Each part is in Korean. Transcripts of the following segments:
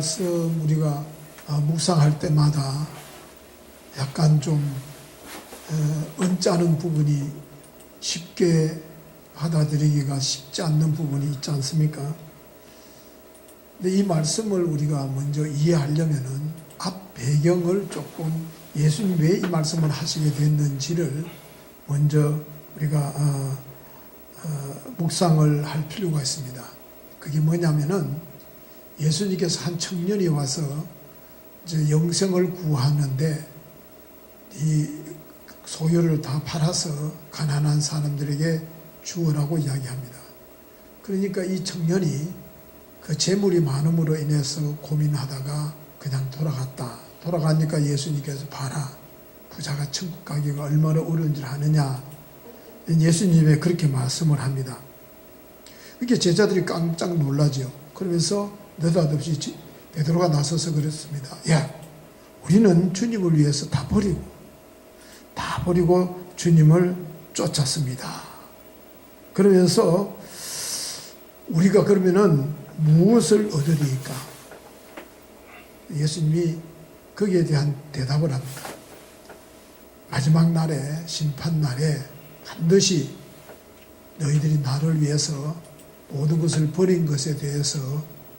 말씀 우리가 아, 묵상할 때마다 약간 좀 어, 언짢은 부분이 쉽게 받아들이기가 쉽지 않는 부분이 있지 않습니까? 근데 이 말씀을 우리가 먼저 이해하려면은 앞 배경을 조금 예수님 왜 이 말씀을 하시게 됐는지를 먼저 우리가 어, 어, 묵상을 할 필요가 있습니다. 그게 뭐냐면은 예수님께서 한 청년이 와서 이제 영생을 구하는데 이 소유를 다 팔아서 가난한 사람들에게 주어라고 이야기합니다. 그러니까 이 청년이 그 재물이 많음으로 인해서 고민하다가 그냥 돌아갔다. 돌아가니까 예수님께서 봐라. 부자가 천국 가기가 얼마나 어려운 줄 아느냐. 예수님이 그렇게 말씀을 합니다. 이렇게 제자들이 깜짝 놀라죠. 그러면서 느닷없이 지- 베드로가 나서서 그랬습니다. 야, 우리는 주님을 위해서 다 버리고 다 버리고 주님을 쫓았습니다. 그러면서 우리가 그러면은 무엇을 얻으리까? 예수님이 거기에 대한 대답을 합니다. 마지막 날에 심판 날에 반드시 너희들이 나를 위해서 모든 것을 버린 것에 대해서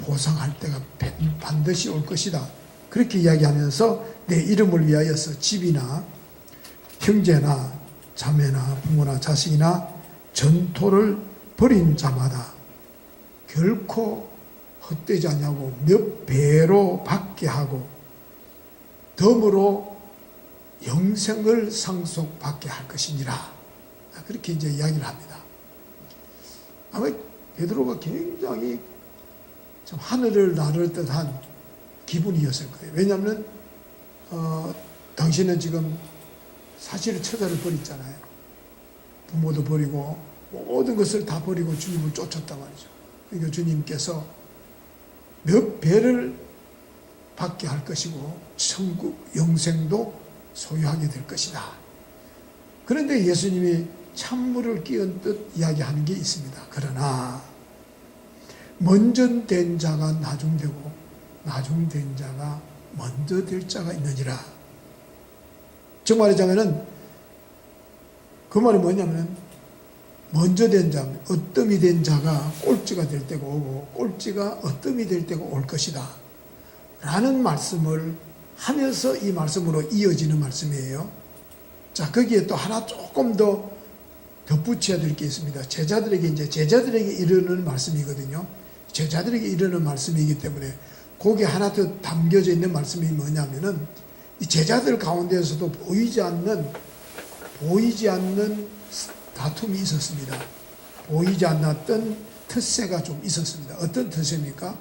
보상할 때가 반- 반드시 올 것이다. 그렇게 이야기하면서 내 이름을 위하여서 집이나 형제나 자매나 부모나 자식이나 전토를 벌인 자마다 결코 헛되지 않냐고 몇 배로 받게 하고 덤으로 영생을 상속받게 할 것이니라. 그렇게 이제 이야기를 합니다. 아마 베드로가 굉장히 좀 하늘을 나를 듯한 기분이었을 거예요. 왜냐하면 어, 당신은 지금 사실은 처자를 버렸잖아요. 부모도 버리고 모든 것을 다 버리고 주님을 쫓았단 말이죠. 그러니까 주님께서 몇 배를 받게 할 것이고 천국 영생도 소유하게 될 것이다. 그런데 예수님이 찬물을 끼얹 듯 이야기하는 게 있습니다. 그러나 먼저 된 자가 나중되고 나중된 자가 먼저 될 자가 있느니라. 정말 말하자면은 그 말이 뭐냐면 먼저 된 자, 어뜸이 된 자가 꼴찌가 될 때가 오고 꼴찌가 어뜸이 될 때가 올 것이다. 라는 말씀을 하면서 이 말씀으로 이어지는 말씀이에요. 자, 거기에 또 하나 조금 더 덧붙여야 될 게 있습니다. 제자들에게 이제 제자들에게 이르는 말씀이거든요. 제자들에게 이르는 말씀이기 때문에 거기에 하나 더 담겨져 있는 말씀이 뭐냐면은 이 제자들 가운데에서도 보이지 않는 보이지 않는 다툼이 있었습니다. 보이지 않았던 텃세가 좀 있었습니다. 어떤 텃세입니까?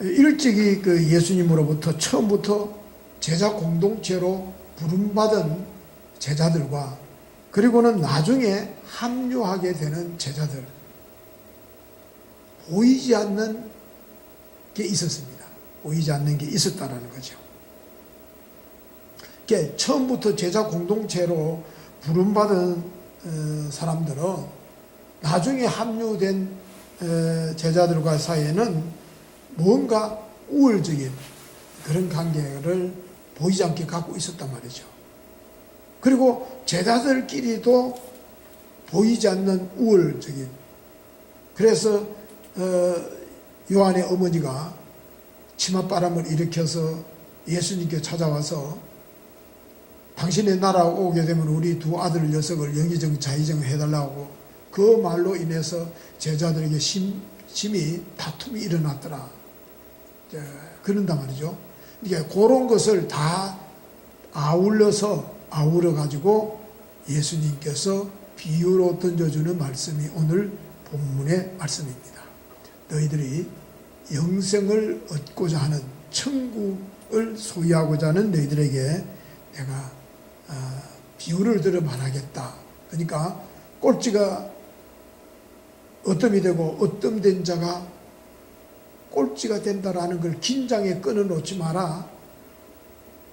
일찍이 그 예수님으로부터 처음부터 제자 공동체로 부름받은 제자들과 그리고는 나중에 합류하게 되는 제자들 보이지 않는 게 있었습니다. 보이지 않는 게 있었다라는 거죠. 그러니까 처음부터 제자 공동체로 부름받은 어, 사람들은 나중에 합류된 어, 제자들과 사이에는 뭔가 우월적인 그런 관계를 보이지 않게 갖고 있었단 말이죠. 그리고 제자들끼리도 보이지 않는 우월적인 그래서 어, 요한의 어머니가 치맛바람을 일으켜서 예수님께 찾아와서 당신의 나라 오게 되면 우리 두 아들 녀석을 영의정 자의정 해달라고 그 말로 인해서 제자들에게 심, 심히 다툼이 일어났더라. 자, 그런단 말이죠. 그러니까 그런 것을 다 아울러서 아우러 가지고 예수님께서 비유로 던져주는 말씀이 오늘 본문의 말씀입니다. 너희들이 영생을 얻고자 하는 천국을 소유하고자 하는 너희들에게 내가 아, 비유를 들어 말하겠다. 그러니까 꼴찌가 어뜸이 되고 어뜸된 자가 꼴찌가 된다라는 걸 긴장에 끊어 놓지 마라.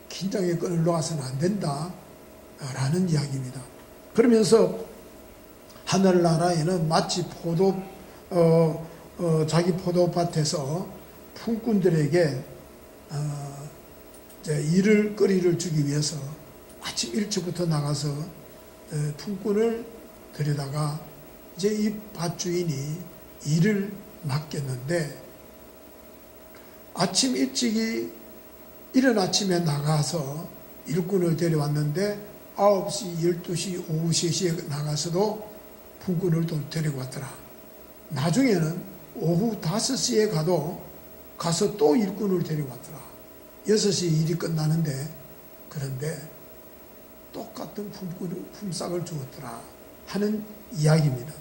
긴장에 끊어 놓아서는 안 된다. 라는 이야기입니다. 그러면서 하늘나라에는 마치 포도 어, 어, 자기 포도밭에서 품꾼들에게 어, 일을 거리를 주기 위해서 아침 일찍부터 나가서 어, 품꾼을 들여다가 이제 이 밭주인이 일을 맡겼는데 아침 일찍이 이른 아침에 나가서 일꾼을 데려왔는데 9시, 12시, 오후 3시에 나가서도 품꾼을 또 데리고 왔더라. 나중에는 오후 5시에 가도 가서 또 일꾼을 데리고 왔더라. 6시에 일이 끝나는데 그런데 똑같은 품꾼을, 품삯을 주었더라 하는 이야기입니다.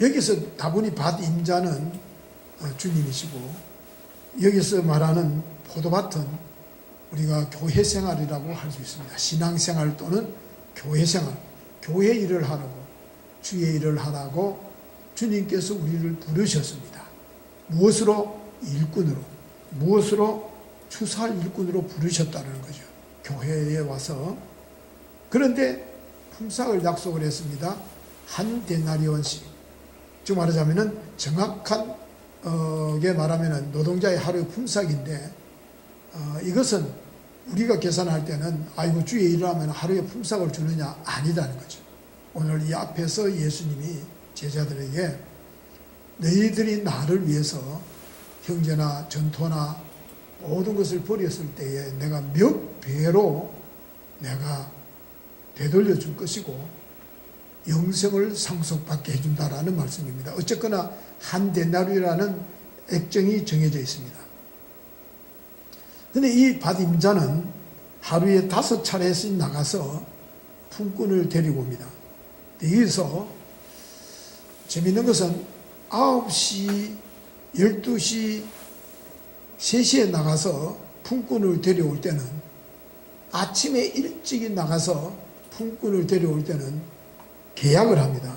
여기서 다분히 밭 임자는 어, 주님이시고 여기서 말하는 포도밭은 우리가 교회 생활이라고 할 수 있습니다. 신앙 생활 또는 교회 생활, 교회 일을 하라고 주의 일을 하라고 주님께서 우리를 부르셨습니다. 무엇으로 일꾼으로 무엇으로 추사할 일꾼으로 부르셨다는 거죠. 교회에 와서 그런데 품삯을 약속을 했습니다. 한 데나리온씩 즉 말하자면은 정확한 어게 말하면은 노동자의 하루의 품삯인데 어, 이것은 우리가 계산할 때는 아이고 주에 일하면 하루에 품삯을 주느냐 아니다는 거죠. 오늘 이 앞에서 예수님이 제자들에게 너희들이 나를 위해서 형제나 전토나 모든 것을 버렸을 때에 내가 몇 배로 내가 되돌려 줄 것이고 영생을 상속받게 해준다라는 말씀입니다. 어쨌거나 한 데나리라는 액정이 정해져 있습니다. 근데 이 밭임자는 하루에 다섯 차례씩 나가서 품꾼을 데리고 옵니다. 여기서 재밌는 것은 9시, 12시, 3시에 나가서 품꾼을 데려올 때는 아침에 일찍이 나가서 품꾼을 데려올 때는 계약을 합니다.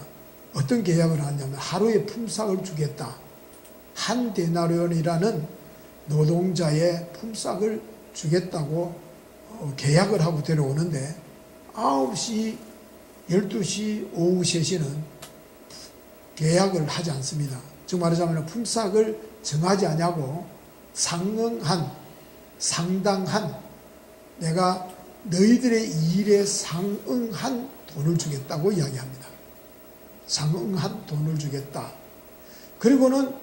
어떤 계약을 하냐면 하루에 품삯을 주겠다. 한 데나리온이라는 노동자의 품삯을 주겠다고 어, 계약을 하고 데려오는데 9시, 12시, 오후 3시는 계약을 하지 않습니다. 즉 말하자면 품삯을 정하지 않냐고 상응한, 상당한 내가 너희들의 일에 상응한 돈을 주겠다고 이야기합니다. 상응한 돈을 주겠다. 그리고는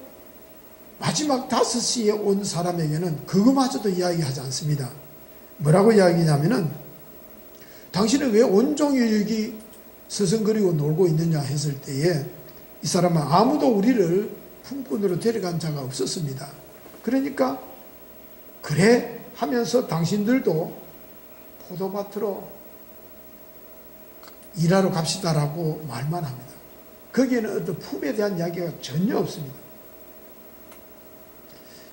마지막 다섯 시에 온 사람에게는 그거마저도 이야기하지 않습니다. 뭐라고 이야기냐면은 당신은 왜 온종일 여기 서성거리고 놀고 있느냐 했을 때에 이 사람은 아무도 우리를 품꾼으로 데려간 자가 없었습니다. 그러니까 그래 하면서 당신들도 포도밭으로 일하러 갑시다라고 말만 합니다. 거기에는 어떤 품에 대한 이야기가 전혀 없습니다.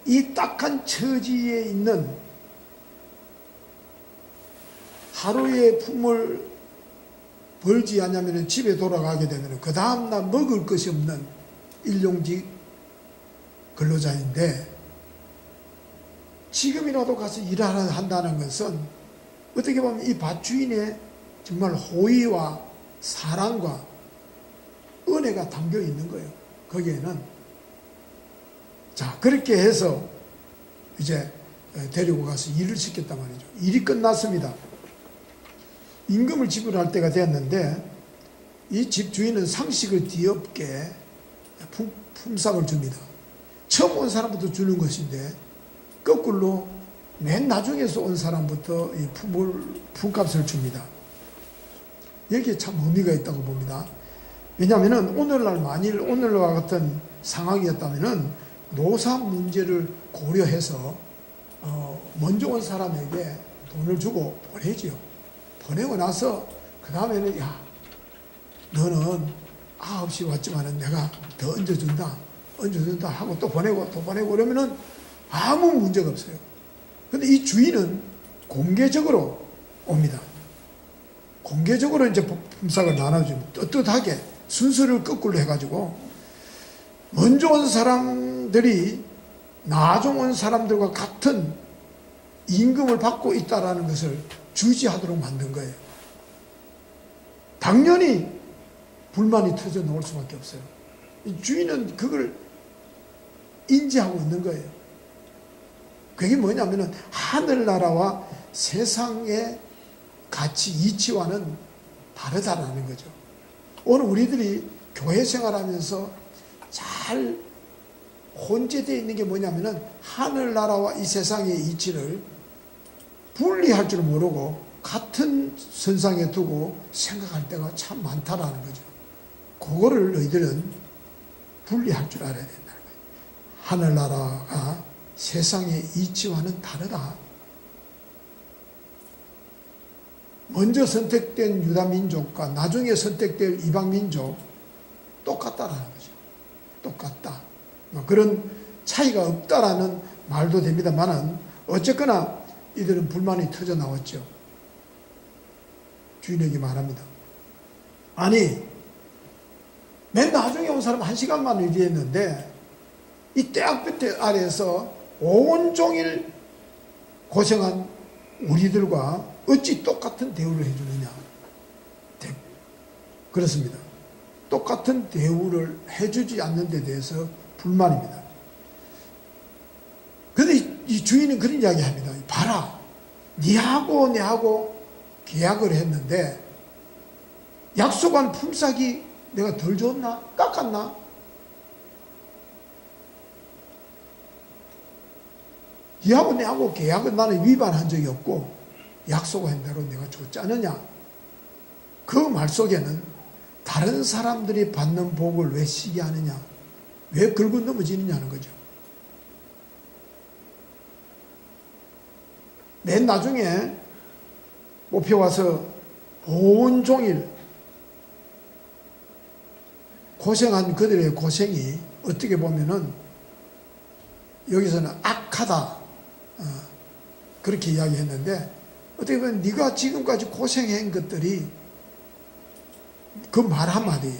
이 딱한 처지에 있는 하루의 품을 벌지 않으면 집에 돌아가게 되면 그 다음날 먹을 것이 없는 일용직 근로자인데 지금이라도 가서 일하러 한다는 것은 어떻게 보면 이 밭주인의 정말 호의와 사랑과 은혜가 담겨 있는 거예요. 거기에는. 자, 그렇게 해서 이제 데리고 가서 일을 시켰단 말이죠. 일이 끝났습니다. 임금을 지불할 때가 됐는데 이 집 주인은 상식을 뒤엎게 품, 품삯을 줍니다. 처음 온 사람부터 주는 것인데 거꾸로 맨 나중에서 온 사람부터 이 품을, 품값을 줍니다. 여기에 참 의미가 있다고 봅니다. 왜냐하면 오늘날 만일 오늘과 같은 상황이었다면 노사 문제를 고려해서 어, 먼저 온 사람에게 돈을 주고 보내지요. 보내고 나서 그 다음에는 야 너는 아홉 시 왔지만은 내가 더 얹어준다 얹어준다 하고 또 보내고 또 보내고 그러면은 아무 문제가 없어요. 근데 이 주인은 공개적으로 옵니다. 공개적으로 이제 품삯을 나눠주면 떳떳하게 순서를 거꾸로 해가지고 먼저 온 사람들이 나중 온 사람들과 같은 임금을 받고 있다라는 것을 주지하도록 만든 거예요. 당연히 불만이 터져 나올 수밖에 없어요. 주인은 그걸 인지하고 있는 거예요. 그게 뭐냐면은 하늘나라와 세상의 가치, 이치와는 다르다라는 거죠. 오늘 우리들이 교회 생활하면서 잘 혼재되어 있는 게 뭐냐면은 하늘나라와 이 세상의 이치를 분리할 줄 모르고 같은 선상에 두고 생각할 때가 참 많다라는 거죠. 그거를 너희들은 분리할 줄 알아야 된다는 거예요. 하늘나라가 세상의 이치와는 다르다. 먼저 선택된 유다 민족과 나중에 선택될 이방 민족 똑같다라는 거죠. 똑같다. 뭐 그런 차이가 없다라는 말도 됩니다만은 어쨌거나 이들은 불만이 터져 나왔죠. 주인에게 말합니다. 아니, 맨 나중에 온 사람 한 시간만 의리했는데 이 떼약볕 아래에서 온종일 고생한 우리들과 어찌 똑같은 대우를 해주느냐. 대- 그렇습니다. 똑같은 대우를 해주지 않는 데 대해서 불만입니다. 이, 이 주인은 그런 이야기 합니다. 봐라. 니하고 내하고 계약을 했는데 약속한 품삯이 내가 덜 줬나? 깎았나? 니하고 내하고 계약은 나는 위반한 적이 없고 약속한 대로 내가 줬지 않느냐? 그 말 속에는 다른 사람들이 받는 복을 왜 시기하느냐? 왜 긁고 넘어지느냐는 거죠. 맨 나중에 뽑혀와서 온종일 고생한 그들의 고생이 어떻게 보면은 여기서는 악하다 어, 그렇게 이야기했는데 어떻게 보면 네가 지금까지 고생한 것들이 그 말 한마디에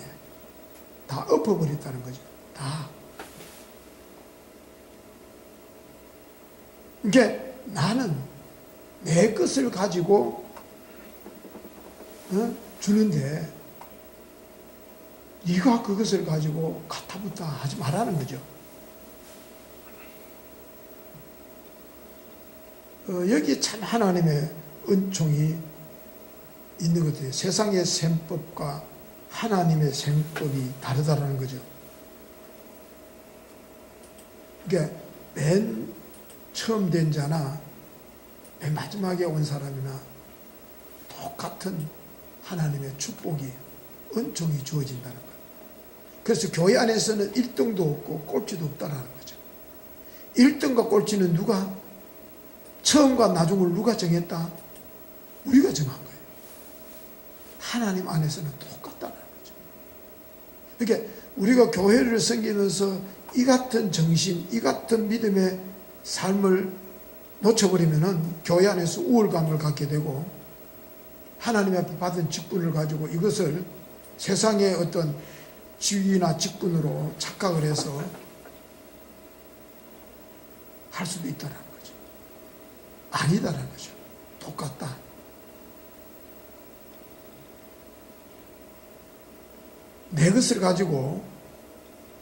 다 엎어버렸다는 거죠. 다. 이게 나는 내 것을 가지고 어? 주는데 네가 그것을 가지고 가타부타 하지 말라는 거죠. 어, 여기 참 하나님의 은총이 있는 것 같아요. 세상의 셈법과 하나님의 셈법이 다르다라는 거죠. 그러니까 맨 처음 된 자나 맨 마지막에 온 사람이나 똑같은 하나님의 축복이 은총이 주어진다는 거예요. 그래서 교회 안에서는 1등도 없고 꼴찌도 없다라는 거죠. 1등과 꼴찌는 누가 처음과 나중을 누가 정했다? 우리가 정한 거예요. 하나님 안에서는 똑같다는 거죠. 그러니까 우리가 교회를 섬기면서 이 같은 정신, 이 같은 믿음의 삶을 놓쳐버리면은 교회 안에서 우월감을 갖게 되고 하나님 앞에 받은 직분을 가지고 이것을 세상의 어떤 지위나 직분으로 착각을 해서 할 수도 있다는 거죠. 아니다라는 거죠. 똑같다. 내 것을 가지고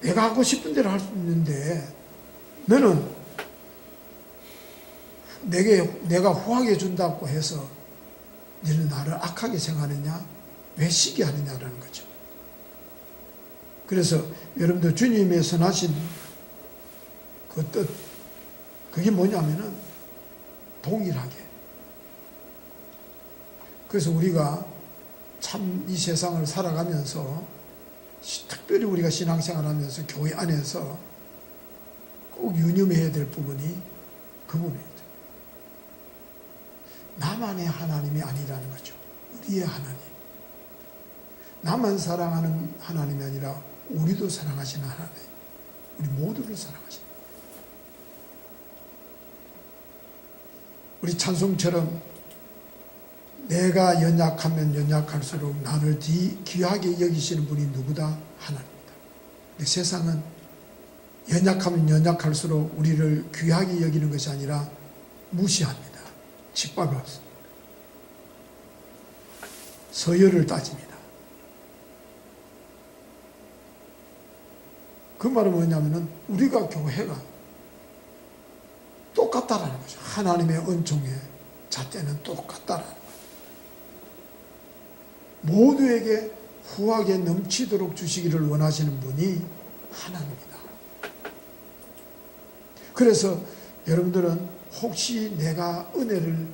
내가 하고 싶은 대로 할 수 있는데 너는 내게 내가 후하게 준다고 해서 너는 나를 악하게 생각하느냐? 왜 시기하느냐라는 거죠. 그래서 여러분들 주님의 선하신 그 뜻, 그게 뭐냐면은 동일하게. 그래서 우리가 참 이 세상을 살아가면서 시- 특별히 우리가 신앙생활 하면서 교회 안에서 꼭 유념해야 될 부분이 그 부분입니다. 나만의 하나님이 아니라는 거죠. 우리의 하나님. 나만 사랑하는 하나님이 아니라 우리도 사랑하시는 하나님. 우리 모두를 사랑하시는 우리 찬송처럼 내가 연약하면 연약할수록 나를 기- 귀하게 여기시는 분이 누구다? 하나님이다. 근데 세상은 연약하면 연약할수록 우리를 귀하게 여기는 것이 아니라 무시합니다. 없습니다. 서열을 따집니다. 그 말은 뭐냐면은 우리가 교회가 똑같다라는 거죠. 하나님의 은총의 잣대는 똑같다라는 거예요. 모두에게 후하게 넘치도록 주시기를 원하시는 분이 하나님이다. 그래서 여러분들은 혹시 내가 은혜를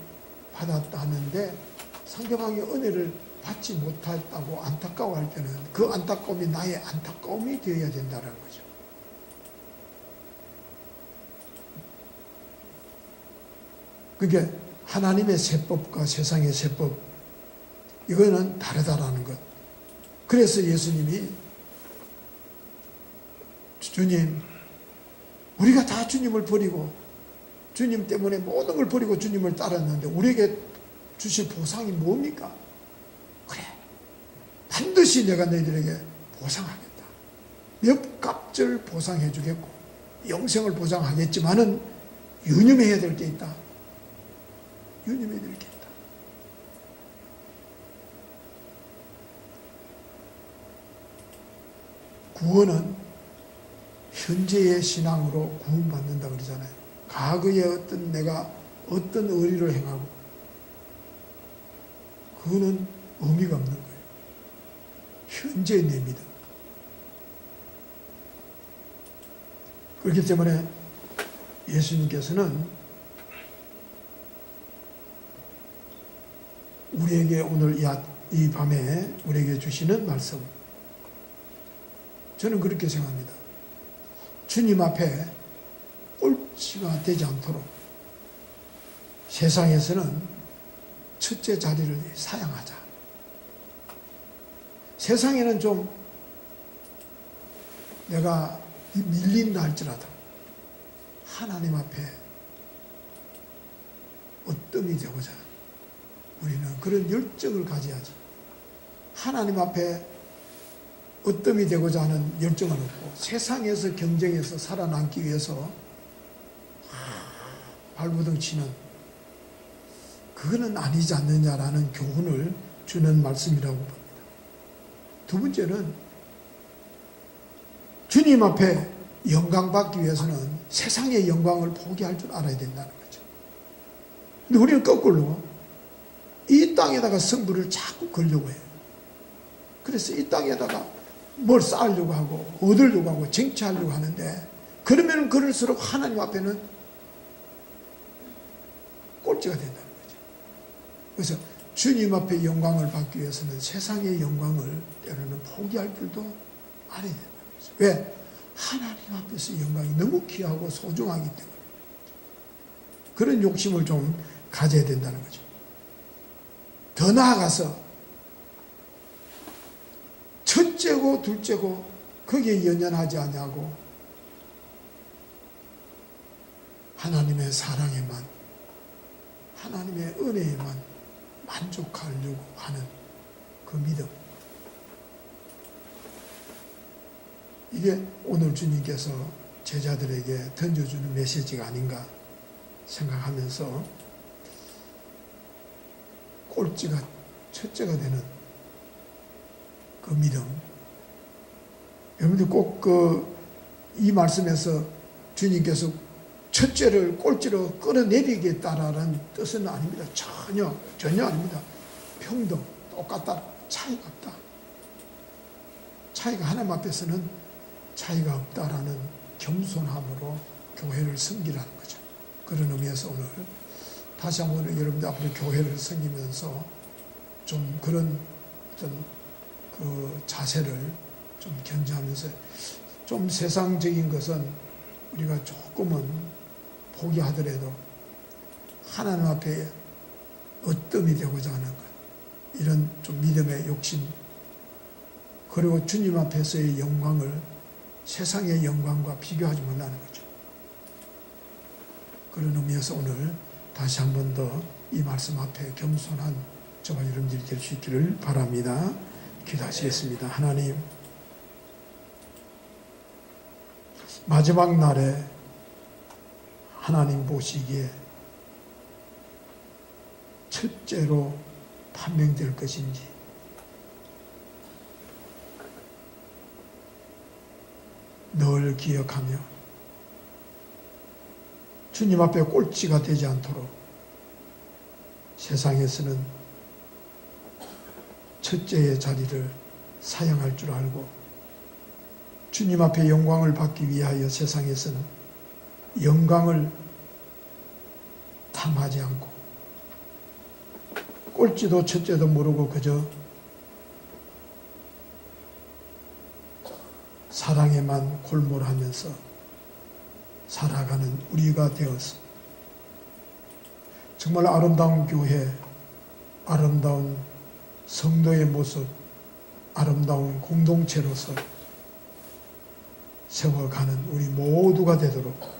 받았다 하는데 상대방이 은혜를 받지 못했다고 안타까워할 때는 그 안타까움이 나의 안타까움이 되어야 된다는 거죠. 그게 하나님의 세법과 세상의 세법 이거는 다르다라는 것. 그래서 예수님이 주님 우리가 다 주님을 버리고 주님 때문에 모든 걸 버리고 주님을 따랐는데 우리에게 주실 보상이 뭡니까? 그래. 반드시 내가 너희들에게 보상하겠다. 몇 값을 보상해 주겠고 영생을 보장하겠지만은 유념해야 될 게 있다. 유념해야 될 게 있다. 구원은 현재의 신앙으로 구원받는다 그러잖아요. 과거에 어떤 내가 어떤 의리를 행하고 그거는 의미가 없는 거예요. 현재의 내 믿음. 그렇기 때문에 예수님께서는 우리에게 오늘 이, 아- 이 밤에 우리에게 주시는 말씀. 저는 그렇게 생각합니다. 주님 앞에 꼴찌가 되지 않도록 세상에서는 첫째 자리를 사양하자. 세상에는 좀 내가 밀린다 할지라도 하나님 앞에 어뜸이 되고자 우리는 그런 열정을 가져야지. 하나님 앞에 어뜸이 되고자 하는 열정은 없고 세상에서 경쟁해서 살아남기 위해서 발부둥 치는 그거는 아니지 않느냐라는 교훈을 주는 말씀이라고 봅니다. 두 번째는 주님 앞에 영광 받기 위해서는 세상의 영광을 포기할 줄 알아야 된다는 거죠. 근데 우리는 거꾸로 이 땅에다가 승부를 자꾸 걸려고 해요. 그래서 이 땅에다가 뭘 쌓으려고 하고 얻으려고 하고 쟁취하려고 하는데 그러면 그럴수록 하나님 앞에는 꼴찌가 된다는 거죠. 그래서 주님 앞에 영광을 받기 위해서는 세상의 영광을 때로는 포기할 줄도 알아야 된다는 거죠. 왜? 하나님 앞에서 영광이 너무 귀하고 소중하기 때문에 그런 욕심을 좀 가져야 된다는 거죠. 더 나아가서 첫째고 둘째고 거기에 연연하지 아니하고 하나님의 사랑에만 하나님의 은혜에만 만족하려고 하는 그 믿음 이게 오늘 주님께서 제자들에게 던져주는 메시지가 아닌가 생각하면서 꼴찌가 첫째가 되는 그 믿음. 여러분들 꼭 그 이 말씀에서 주님께서 첫째를 꼴찌로 끌어내리겠다라는 뜻은 아닙니다. 전혀, 전혀 아닙니다. 평등, 똑같다, 차이가 없다. 차이가 하나님 앞에서는 차이가 없다라는 겸손함으로 교회를 섬기라는 거죠. 그런 의미에서 오늘 다시 한번 여러분들 앞으로 교회를 섬기면서 좀 그런 어떤 그 자세를 좀 견지하면서 좀 세상적인 것은 우리가 조금은 포기하더라도 하나님 앞에 어뜸이 되고자 하는 것 이런 좀 믿음의 욕심 그리고 주님 앞에서의 영광을 세상의 영광과 비교하지 말라는 거죠. 그런 의미에서 오늘 다시 한 번 더 이 말씀 앞에 겸손한 저와 여러분들이 될 수 있기를 바랍니다. 기도하시겠습니다. 하나님, 마지막 날에 하나님 보시기에 첫째로 판명될 것인지 늘 기억하며 주님 앞에 꼴찌가 되지 않도록 세상에서는 첫째의 자리를 사양할 줄 알고 주님 앞에 영광을 받기 위하여 세상에서는 영광을 탐하지 않고 꼴찌도 첫째도 모르고 그저 사랑에만 골몰하면서 살아가는 우리가 되어서 정말 아름다운 교회, 아름다운 성도의 모습, 아름다운 공동체로서 세워가는 우리 모두가 되도록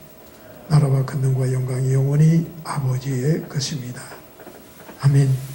나라와 권능과 영광이 영원히 아버지의 것입니다. 아멘.